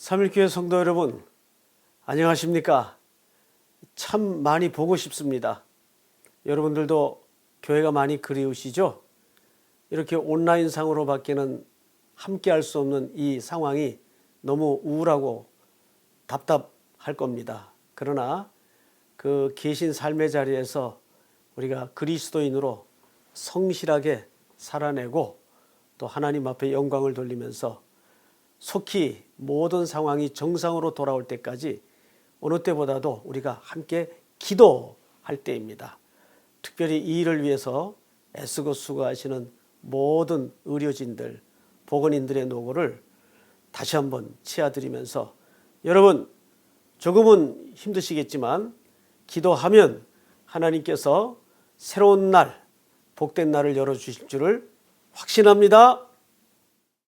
삼일교회 성도 여러분, 안녕하십니까? 참 많이 보고 싶습니다. 여러분들도 교회가 많이 그리우시죠? 이렇게 온라인상으로 밖에는 함께 할 수 없는 이 상황이 너무 우울하고 답답할 겁니다. 그러나 그 계신 삶의 자리에서 우리가 그리스도인으로 성실하게 살아내고 또 하나님 앞에 영광을 돌리면서 속히 모든 상황이 정상으로 돌아올 때까지 어느 때보다도 우리가 함께 기도할 때입니다. 특별히 이 일을 위해서 애쓰고 수고하시는 모든 의료진들, 보건인들의 노고를 다시 한번 치아드리면서 여러분 조금은 힘드시겠지만 기도하면 하나님께서 새로운 날, 복된 날을 열어주실 줄을 확신합니다.